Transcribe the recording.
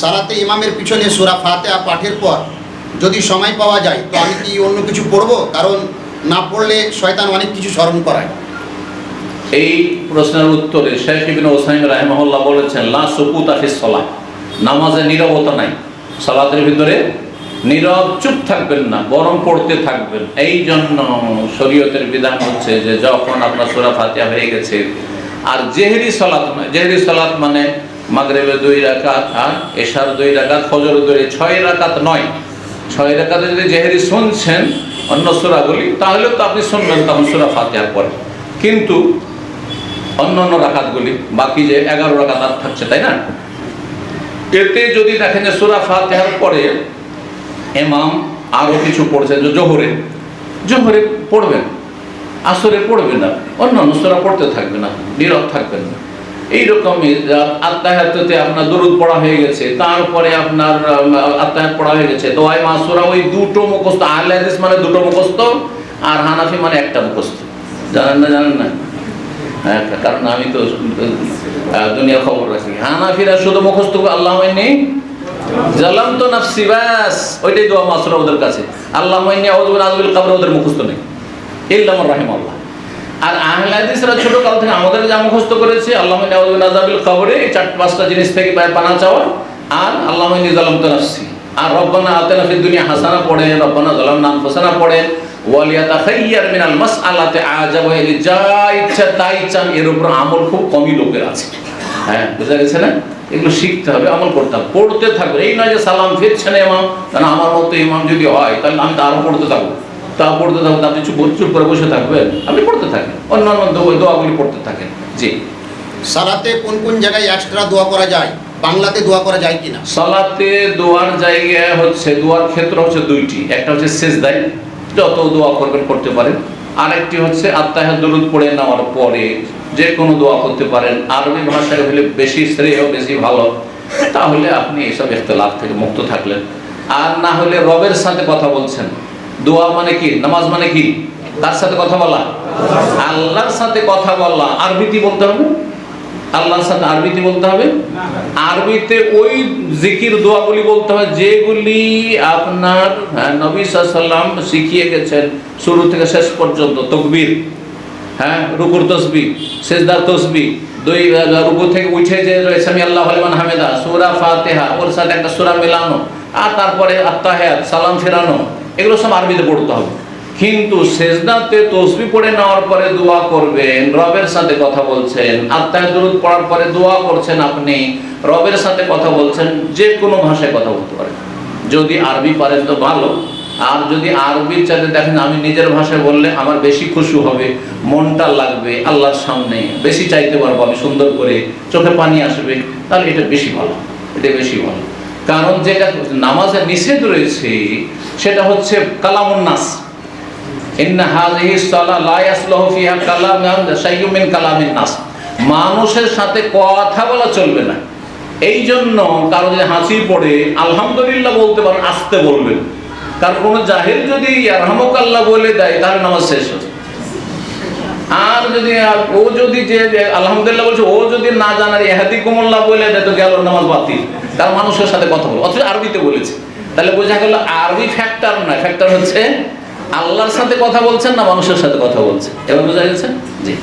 সালাতে ইমামের পিছনে সুরা ফাতেহা পাঠের পর যদি সময় পাওয়া যায়, তো আমি কি অন্য কিছু পড়ব? কারণ না পড়লে শয়তান অনেক কিছু স্মরণ করায়। এই প্রশ্নের উত্তরে শেখ ইবিন ওসাইম রাহেমহল্লা বলেছেন, লা সুকুত আফিস সলা নামাজে নীরবতা নাই। সালাতের ভিতরে নীরব চুপ থাকবেন না বরং পড়তে থাকবেন। এই জন্য শরীয়তের বিধান হচ্ছে যে, যখন আপনার সুরা ফাতিহা হয়ে গেছে, আর জেহেরি সলাত নয় জেহেরি সলাত মানে মাগরেবে দুই রাকাত আর এশার দুই রাকাত ফজর দুই, ছয় রাকাত নয়। ছয় রাকাতে যদি জেহেরি শুনছেন অন্য সুরাগুলি, তাহলে তো আপনি শুনবেন তখন সুরা ফাতিহার পরে। কিন্তু অন্য অন্য রাকাতগুলি, বাকি যে এগারো রাকাত আর থাকছে, তাই না? এতে যদি দেখেন যে সুরা ফাতিহার পরে এমাম আরও কিছু পড়ছেন, যে জোহরে। জোহরে পড়বেন, আসরে পড়বেন না। অন্য অন্য সুরা পড়তে থাকবে না, নীরব থাকবেন না। এইরকমই আত্মাহাতে আপনার দরুদ পড়া হয়ে গেছে তারপরে আপনার আত্মাহাত পড়া হয়ে গেছে। দোয়াই মাসুরা ওই দুটো মুখস্থ আহলে হাদিস মানে দুটো মুখস্থ আর হানাফি মানে একটা মুখস্থ। জানেন না জানেন না? হ্যাঁ কারণ আমি তো আহ, দুনিয়ার খবর রাখি হানাফিরা শুধু মুখস্থ আল্লাহ নেই জালাম তো নাফসি ব্যাস ওইটাই দোয়া মাসুরা ওদের কাছে। আল্লাহ মাইনি আউযুবিল আযবিল কবর ওদের মুখস্থ নেই। ইল্লাম রাহিমাল্লাহ। আর আহলে হাদিসরা ছোট কাল থেকে আমাদের যা মুখস্থ করেছে, আল্লাহ আযাবিল কবরে এই চার পাঁচটা জিনিস থেকে পানা চাওয়া, আর আল্লাহ মাইনি জালাম তো নাফসি আর রব্বানা আতেনা ফিদ দুনিয়া হাসানা পড়ে, রব্বানা জালামনা আনফুসানা পড়ে, ওয়ালিয়াতা খাইয়ার মিনাল মাসআলাতে আজাব এলি যা ইচ্ছা তাই চান, এর উপর আমল খুব কমই লোকের আছে। হ্যাঁ বুঝা গেছে না? এগুলো শিখতে হবে, আমল করতে হবে, পড়তে থাকবে এই নয় যে সালাম ফিরছে না ইমাম, কারণ আমার মতো ইমাম যদি হয়, তাহলে আমি তো আরও পড়তে থাকব। তা পড়তে থাকব আপনি চুপ চুপ করে বসে থাকবেন আপনি পড়তে থাকেন। অন্যান্য দোয়া- দোয়াগুলি পড়তে থাকেন। জি। সালাতে কোন কোন জায়গায় এক্সট্রা দোয়া করা যায়? বাংলাতে দোয়া করা যায় কিনা? সালাতে দোয়ার জায়গা হচ্ছে দোয়ার ক্ষেত্র হচ্ছে দুইটি। একটা হচ্ছে সেজদাই যত দোয়া করবেন করতে পারেন। আরেকটি হচ্ছে আত্মাহের দরুদ পড়ে নেওয়ার পরে যে কোনো দোয়া করতে পারেন। আরবি ভাষায় হলে বেশি শ্রেয় বেশি ভালো। তাহলে আপনি এসব ইখতলাফ থেকে মুক্ত থাকলেন। আর না হলে রবের সাথে কথা বলছেন। দোয়া মানে কি? নামাজ মানে কি? তার সাথে কথা বলা। আল্লাহর সাথে কথা বলা। আরবিতে বলতে হবে? আল্লাহর সাথে আরবিতে বলতে হবে? আরবিতে ওই জিকির দোয়াগুলি বলতে হবে যেগুলি আপনার হ্যাঁ, নবী সাল্লাম শিখিয়ে গেছেন শুরু থেকে শেষ পর্যন্ত। তকবীর হ্যাঁ রুকুর তসবি সেজদার তসবি দুই রুকু থেকে উঠে যে রয়েছে আমি আল্লাহ আলিমান হামেদা সুরা ফাতেহা ওর সাথে একটা সুরা মেলানো আর তারপরে আত্মাহাত সালাম ফেরানো এগুলো সব আরবিতে পড়তে হবে। কিন্তু সেজদাতে তসবি পড়ে নেওয়ার পরে দোয়া করবেন, রবের সাথে কথা বলছেন, আত্মায় দরুদ পড়ার পরে দোয়া করছেন আপনি, রবের সাথে কথা বলছেন, যে কোনো ভাষায় কথা বলতে পারেন। যদি আরবি পারেন তো ভালো। আর যদি আরবির চাইতে দেখেন আমি নিজের ভাষায় বললে আমার বেশি খুশি হবে, মনটা লাগবে, আল্লাহর সামনে বেশি চাইতে পারব আমি সুন্দর করে, চোখে পানি আসবে, তাহলে এটা বেশি ভালো, এটা বেশি ভালো। কারণ যেটা নামাজে নিষেধ রয়েছে, সেটা হচ্ছে কালামুন নাস। মিন মানুষের সাথে কথা বলা চলবে না। এই জন্য কারও যদি হাসি পড়ে, আলহামদুলিল্লাহ বলতে পারেন, আসতে বলবেন। কারণ কোনো জাহির যদি আরহামকাল্লাহ বলে দেয়, তাহলে নামাজ শেষ হচ্ছে আর যদি ও যদি যে আলহামদুলিল্লাহ বলছে, ও যদি না জানার ইহাদি কুমল্লা বলে তো গেল নামাজ বাতিল, তার মানুষের সাথে কথা বলো। অথচ আরবিতে বলেছে। তাহলে বোঝা গেল আরবি ফ্যাক্টর না ফ্যাক্টর হচ্ছে আল্লাহর সাথে কথা বলছেন না মানুষের সাথে কথা বলছে এবার বোঝা গেছে? জি।